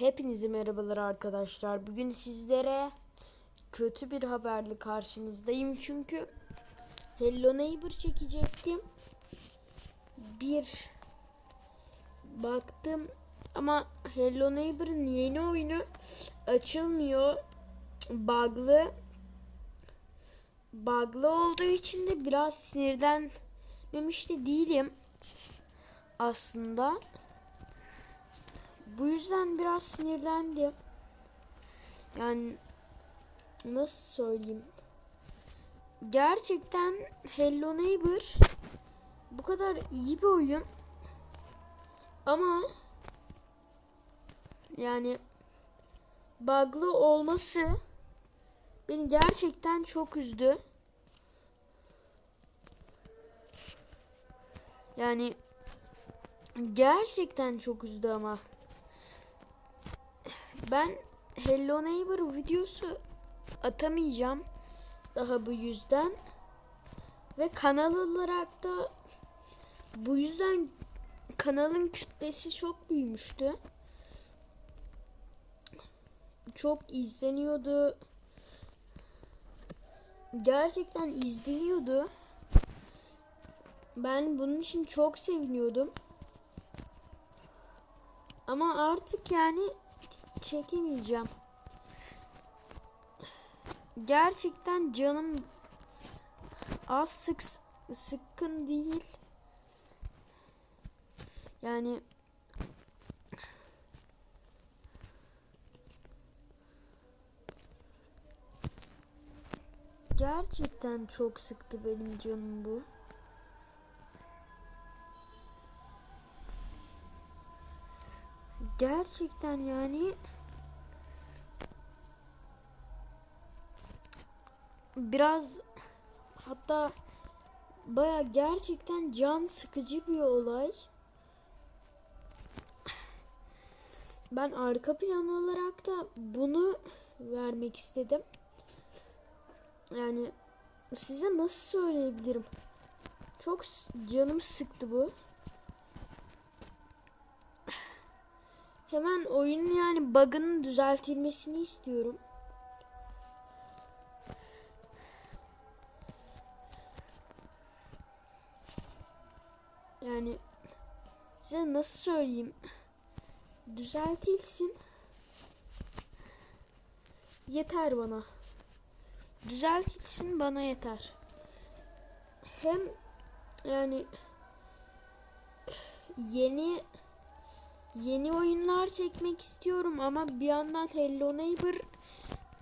Hepinize merhabalar arkadaşlar. Bugün sizlere kötü bir haberle karşınızdayım çünkü Hello Neighbor çekecektim. Bir baktım ama Hello Neighbor'ın yeni oyunu açılmıyor. Bug'lı. Bug'lı olduğu için de biraz sinirlenmemiş de değilim aslında. Bu yüzden biraz sinirlendim. Yani nasıl söyleyeyim? Gerçekten Hello Neighbor bu kadar iyi bir oyun. Ama yani bug'lı olması beni gerçekten çok üzdü. Yani gerçekten çok üzdü ama. Ben Hello Neighbor videosu atamayacağım daha bu yüzden. Ve kanal olarak da bu yüzden kanalın kütlesi çok büyümüştü. Çok izleniyordu. Gerçekten izleniyordu. Ben bunun için çok seviniyordum. Ama artık yani çekemeyeceğim. Gerçekten canım az sık sıkkın değil. Yani gerçekten çok sıktı benim canım bu. Gerçekten yani biraz hatta baya gerçekten can sıkıcı bir olay. Ben arka plan olarak da bunu vermek istedim. Yani size nasıl söyleyebilirim? Çok canım sıktı bu. Hemen oyunun yani bug'ının düzeltilmesini istiyorum. Yani size nasıl söyleyeyim? Düzeltilsin. Yeter bana. Düzeltilsin bana yeter. Hem yani yeni yeni oyunlar çekmek istiyorum ama bir yandan Hello Neighbor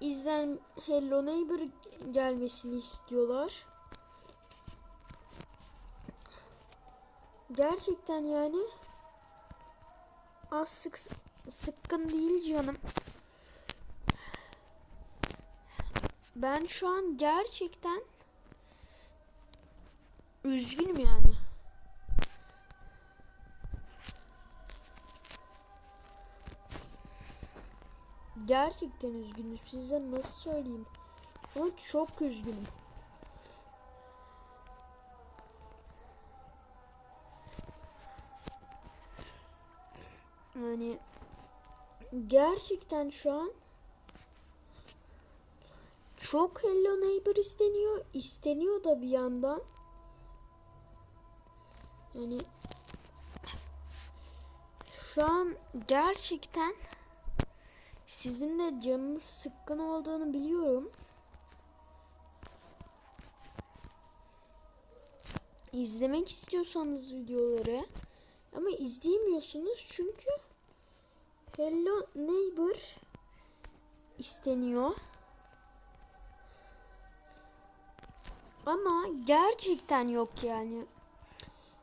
izlen Hello Neighbor gelmesini istiyorlar. Gerçekten yani az sık sıkkın değil canım. Ben şu an gerçekten üzgünüm yani. Gerçekten üzgünüm. Size nasıl söyleyeyim? Ama çok üzgünüm. Yani gerçekten şu an çok Hello Neighbor isteniyor. isteniyor da bir yandan. Yani şu an gerçekten sizin de canınız sıkkın olduğunu biliyorum. İzlemek istiyorsanız videoları ama izleyemiyorsunuz çünkü Hello Neighbor isteniyor. Ama gerçekten yok yani.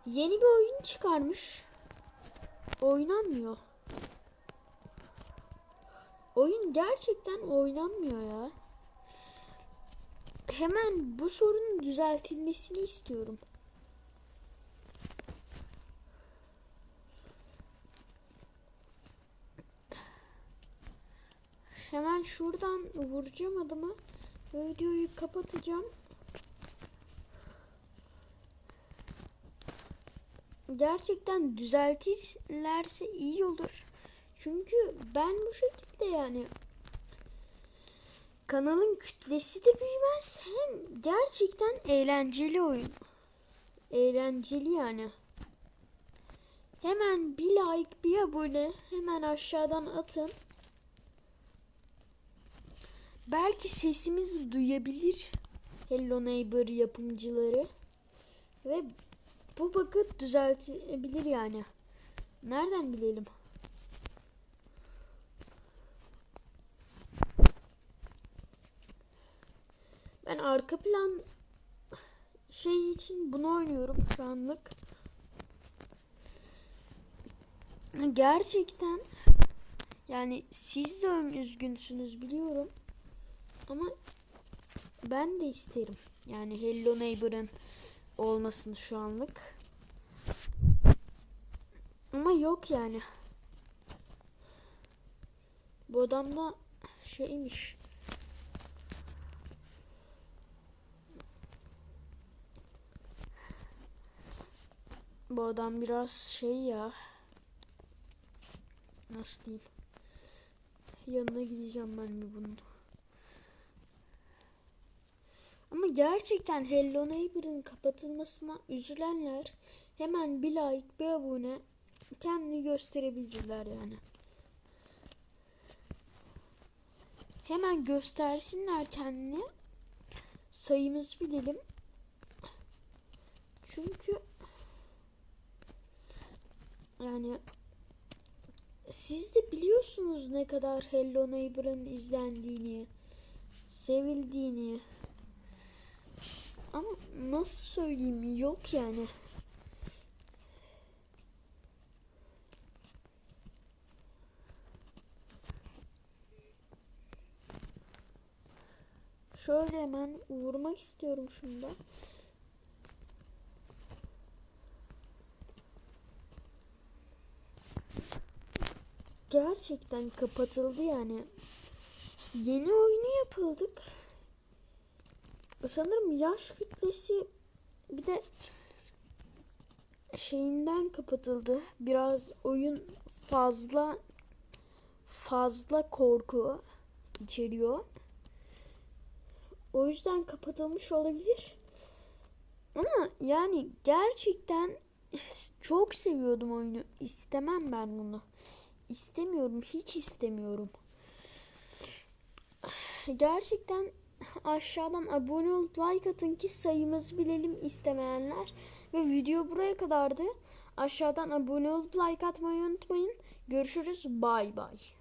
Yeni bir oyun çıkarmış. Oynanmıyor. Oyun gerçekten oynanmıyor ya. Hemen bu sorunun düzeltilmesini istiyorum. Hemen şuradan vuracağım adamı. Videoyu kapatacağım. Gerçekten düzeltirlerse iyi olur. Çünkü ben bu şekilde yani kanalın kütlesi de büyümez hem gerçekten eğlenceli oyun. Eğlenceli yani. Hemen bir like, bir abone hemen aşağıdan atın. Belki sesimizi duyabilir Hello Neighbor yapımcıları ve bu bug'ı düzeltebilir yani. Nereden bilelim? Ben arka plan şey için bunu oynuyorum şu anlık. Gerçekten yani siz de üzgünsünüz biliyorum. Ama ben de isterim. Yani Hello Neighbor'ın olmasını şu anlık. Ama yok yani. Bu adam da şeymiş. Bu adam biraz şey ya. Nasıl diyeyim? Yanına gideceğim ben bir bunun. Ama gerçekten Hello Neighbor'ın kapatılmasına üzülenler hemen bir like bir abone kendini gösterebilirler yani. Hemen göstersinler kendini. Sayımızı bilelim. Çünkü yani siz de biliyorsunuz ne kadar Hello Neighbor'ın izlendiğini, sevildiğini. Ama nasıl söyleyeyim yok yani. Şöyle hemen vurmak istiyorum şunda. Gerçekten kapatıldı yani. Yeni oyunu yapıldık. Sanırım yaş kütlesi bir de şeyinden kapatıldı. Biraz oyun fazla fazla korku içeriyor. O yüzden kapatılmış olabilir. Ama yani gerçekten çok seviyordum oyunu. İstemem ben bunu. İstemiyorum, hiç istemiyorum. Gerçekten aşağıdan abone olup like atın ki sayımızı bilelim istemeyenler. Ve video buraya kadardı. Aşağıdan abone olup like atmayı unutmayın. Görüşürüz. Bay bay.